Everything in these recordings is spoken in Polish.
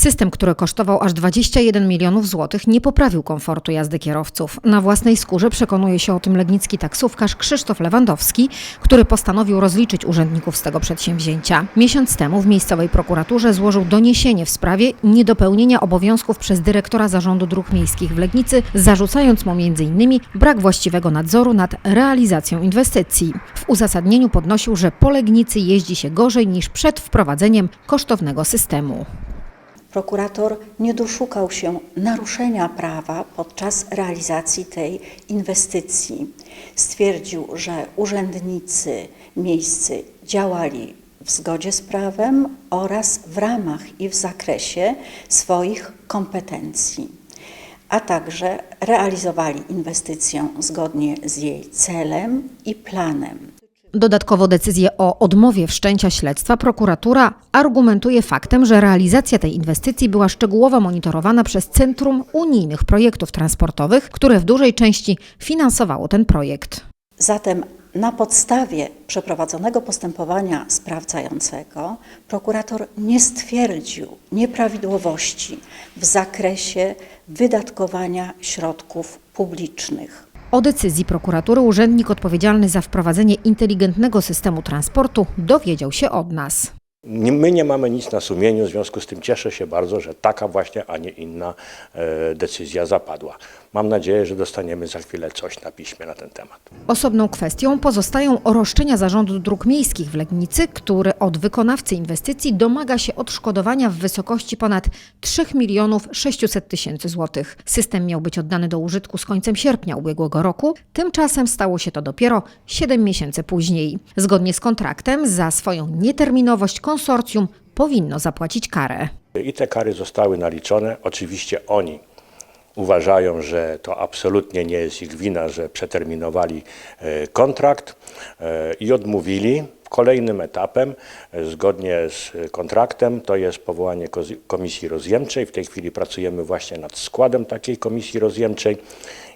System, który kosztował aż 21 milionów złotych, nie poprawił komfortu jazdy kierowców. Na własnej skórze przekonuje się o tym legnicki taksówkarz Krzysztof Lewandowski, który postanowił rozliczyć urzędników z tego przedsięwzięcia. Miesiąc temu w miejscowej prokuraturze złożył doniesienie w sprawie niedopełnienia obowiązków przez dyrektora Zarządu Dróg Miejskich w Legnicy, zarzucając mu m.in. brak właściwego nadzoru nad realizacją inwestycji. W uzasadnieniu podnosił, że po Legnicy jeździ się gorzej niż przed wprowadzeniem kosztownego systemu. Prokurator nie doszukał się naruszenia prawa podczas realizacji tej inwestycji. Stwierdził, że urzędnicy miejscy działali w zgodzie z prawem oraz w ramach i w zakresie swoich kompetencji, a także realizowali inwestycję zgodnie z jej celem i planem. Dodatkowo decyzję o odmowie wszczęcia śledztwa prokuratura argumentuje faktem, że realizacja tej inwestycji była szczegółowo monitorowana przez Centrum Unijnych Projektów Transportowych, które w dużej części finansowało ten projekt. Zatem na podstawie przeprowadzonego postępowania sprawdzającego prokurator nie stwierdził nieprawidłowości w zakresie wydatkowania środków publicznych. O decyzji prokuratury urzędnik odpowiedzialny za wprowadzenie inteligentnego systemu transportu dowiedział się od nas. My nie mamy nic na sumieniu, w związku z tym cieszę się bardzo, że taka właśnie, a nie inna e, decyzja zapadła. Mam nadzieję, że dostaniemy za chwilę coś na piśmie na ten temat. Osobną kwestią pozostają roszczenia Zarządu Dróg Miejskich w Legnicy, który od wykonawcy inwestycji domaga się odszkodowania w wysokości ponad 3 milionów 600 tysięcy złotych. System miał być oddany do użytku z końcem sierpnia ubiegłego roku, tymczasem stało się to dopiero 7 miesięcy później. Zgodnie z kontraktem za swoją nieterminowość konsorcjum powinno zapłacić karę. I te kary zostały naliczone. Oczywiście oni uważają, że to absolutnie nie jest ich wina, że przeterminowali e, kontrakt e, i odmówili. Kolejnym etapem, e, zgodnie z kontraktem, to jest powołanie komisji rozjemczej. W tej chwili pracujemy właśnie nad składem takiej komisji rozjemczej.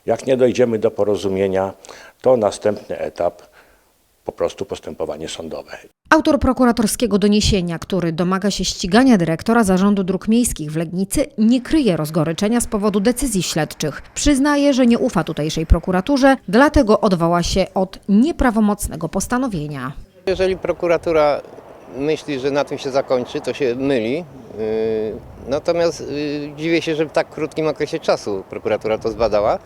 Jak nie dojdziemy do porozumienia, to następny etap po prostu postępowanie sądowe. Autor prokuratorskiego doniesienia, który domaga się ścigania dyrektora Zarządu Dróg Miejskich w Legnicy, nie kryje rozgoryczenia z powodu decyzji śledczych. Przyznaje, że nie ufa tutejszej prokuraturze, dlatego odwoła się od nieprawomocnego postanowienia. Jeżeli prokuratura myśli, że na tym się zakończy, to się myli. Yy, Natomiast yy, dziwię się, że w tak krótkim okresie czasu prokuratura to zbadała.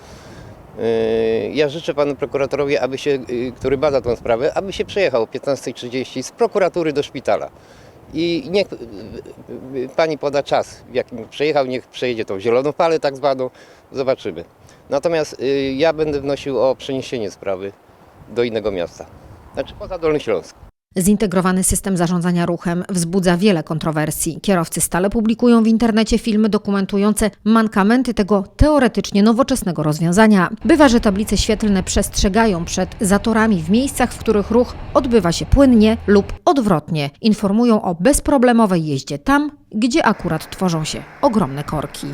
Yy, Ja życzę panu prokuratorowi, aby się, yy, który bada tę sprawę, aby się przejechał o 15.30 z prokuratury do szpitala. I niech yy, pani poda czas, w jakim przejechał, niech przejedzie tą zieloną falę tak zwaną, zobaczymy. Natomiast ja będę wnosił o przeniesienie sprawy do innego miasta, znaczy poza Dolny Śląsk. Zintegrowany system zarządzania ruchem wzbudza wiele kontrowersji. Kierowcy stale publikują w internecie filmy dokumentujące mankamenty tego teoretycznie nowoczesnego rozwiązania. Bywa, że tablice świetlne przestrzegają przed zatorami w miejscach, w których ruch odbywa się płynnie lub odwrotnie. Informują o bezproblemowej jeździe tam, gdzie akurat tworzą się ogromne korki.